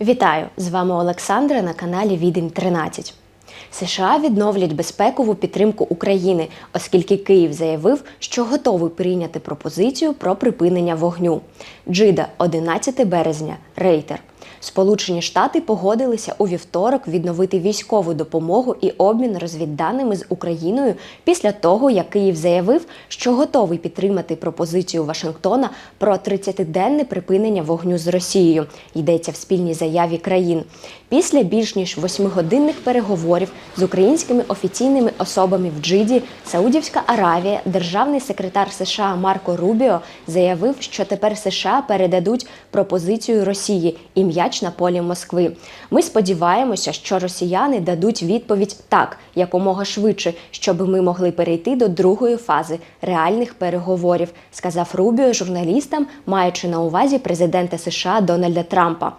Вітаю! З вами Олександра на каналі Відень 13. США відновлять безпекову підтримку України, оскільки Київ заявив, що готовий прийняти пропозицію про припинення вогню. Джида, 11 березня, Рейтер. Сполучені Штати погодилися у вівторок відновити військову допомогу і обмін розвідданими з Україною після того, як Київ заявив, що готовий підтримати пропозицію Вашингтона про 30-денне припинення вогню з Росією. Йдеться в спільній заяві країн. Після більш ніж восьмигодинних переговорів з українськими офіційними особами в Джиді, Саудівська Аравія, державний секретар США Марко Рубіо заявив, що тепер США передадуть пропозицію Росії і м'яч на полі Москви. Ми сподіваємося, що росіяни дадуть відповідь так якомога швидше, щоб ми могли перейти до другої фази реальних переговорів, сказав Рубіо журналістам, маючи на увазі президента США Дональда Трампа.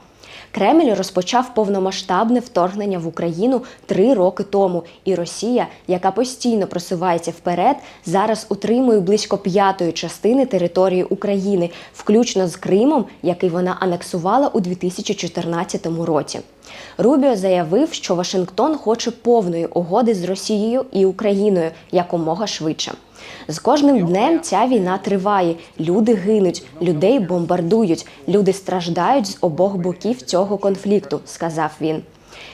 Кремль розпочав повномасштабне вторгнення в Україну три роки тому, і Росія, яка постійно просувається вперед, зараз утримує близько п'ятої частини території України, включно з Кримом, який вона анексувала у 2014 році. Рубіо заявив, що Вашингтон хоче повної угоди з Росією і Україною якомога швидше. З кожним днем ця війна триває. Люди гинуть, людей бомбардують, люди страждають з обох боків цього конфлікту, сказав він.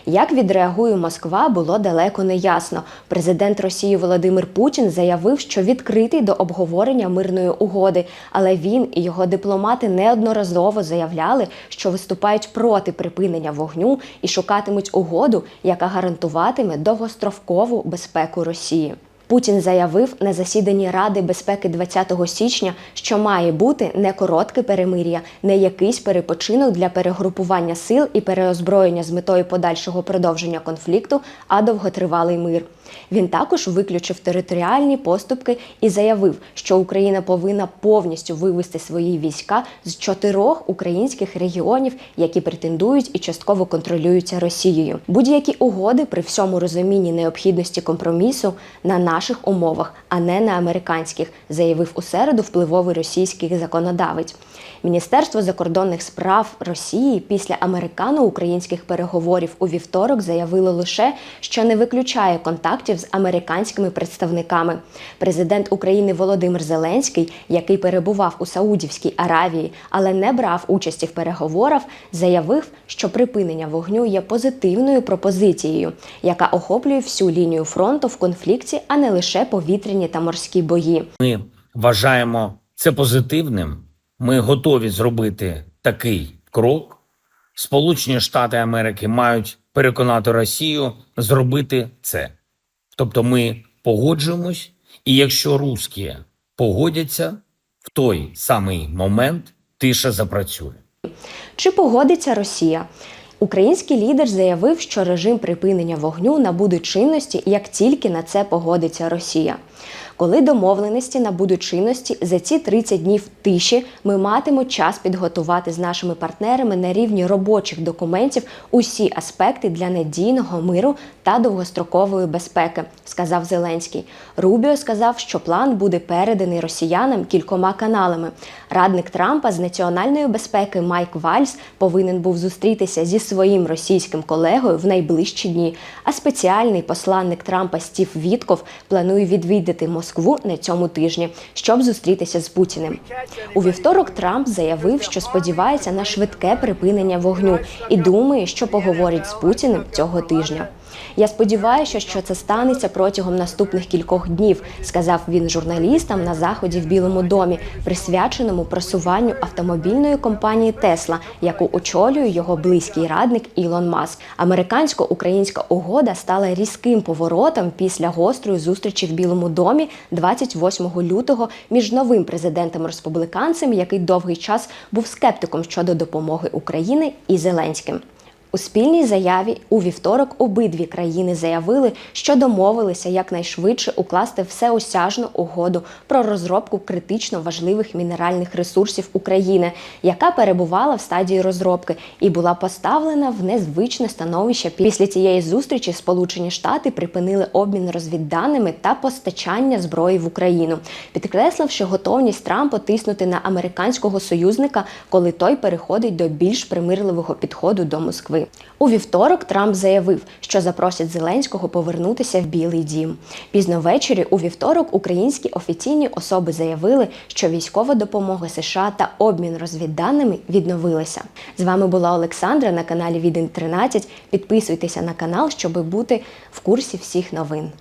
Як відреагує Москва, було далеко не ясно. Президент Росії Володимир Путін заявив, що відкритий до обговорення мирної угоди, але він і його дипломати неодноразово заявляли, що виступають проти припинення вогню і шукатимуть угоду, яка гарантуватиме довгострокову безпеку Росії. Путін заявив на засіданні Ради безпеки 20 січня, що має бути не коротке перемир'я, не якийсь перепочинок для перегрупування сил і переозброєння з метою подальшого продовження конфлікту, а довготривалий мир. Він також виключив територіальні поступки і заявив, що Україна повинна повністю вивести свої війська з чотирьох українських регіонів, які претендують і частково контролюються Росією. Будь-які угоди при всьому розумінні необхідності компромісу на наших умовах, а не на американських, заявив у середу впливовий російський законодавець. Міністерство закордонних справ Росії після американо-українських переговорів у вівторок заявило лише, що не виключає контактів з американськими представниками. Президент України Володимир Зеленський, який перебував у Саудівській Аравії, але не брав участі в переговорах, заявив, що припинення вогню є позитивною пропозицією, яка охоплює всю лінію фронту в конфлікті, а не лише повітряні та морські бої. Ми вважаємо це позитивним. Ми готові зробити такий крок. Сполучені Штати Америки мають переконати Росію зробити це. Тобто ми погоджуємось, і якщо русські погодяться, в той самий момент тиша запрацює. Чи погодиться Росія? Український лідер заявив, що режим припинення вогню набуде чинності, як тільки на це погодиться Росія. Коли домовленості набудуть чинності за ці 30 днів тиші, ми матимемо час підготувати з нашими партнерами на рівні робочих документів усі аспекти для надійного миру та довгострокової безпеки, сказав Зеленський. Рубіо сказав, що план буде переданий росіянам кількома каналами. Радник Трампа з національної безпеки Майк Вальс повинен був зустрітися зі своїм російським колегою в найближчі дні. А спеціальний посланник Трампа Стів Вітков планує відвідати Москву на цьому тижні, щоб зустрітися з Путіним. У вівторок Трамп заявив, що сподівається на швидке припинення вогню і думає, що поговорить з Путіним цього тижня. Я сподіваюся, що це станеться протягом наступних кількох днів, сказав він журналістам на заході в Білому домі, присвяченому просуванню автомобільної компанії Тесла, яку очолює його близький радник Ілон Маск. Американсько-українська угода стала різким поворотом після гострої зустрічі в Білому домі 28 лютого між новим президентом республіканцем, який довгий час був скептиком щодо допомоги України, і Зеленським. У спільній заяві у вівторок обидві країни заявили, що домовилися якнайшвидше укласти всеосяжну угоду про розробку критично важливих мінеральних ресурсів України, яка перебувала в стадії розробки і була поставлена в незвичне становище. Після цієї зустрічі Сполучені Штати припинили обмін розвідданими та постачання зброї в Україну, підкресливши готовність Трампа тиснути на американського союзника, коли той переходить до більш примирливого підходу до Москви. У вівторок Трамп заявив, що запросять Зеленського повернутися в Білий Дім. Пізно ввечері у вівторок українські офіційні особи заявили, що військова допомога США та обмін розвідданими відновилися. З вами була Олександра на каналі Відень 13. Підписуйтеся на канал, щоб бути в курсі всіх новин.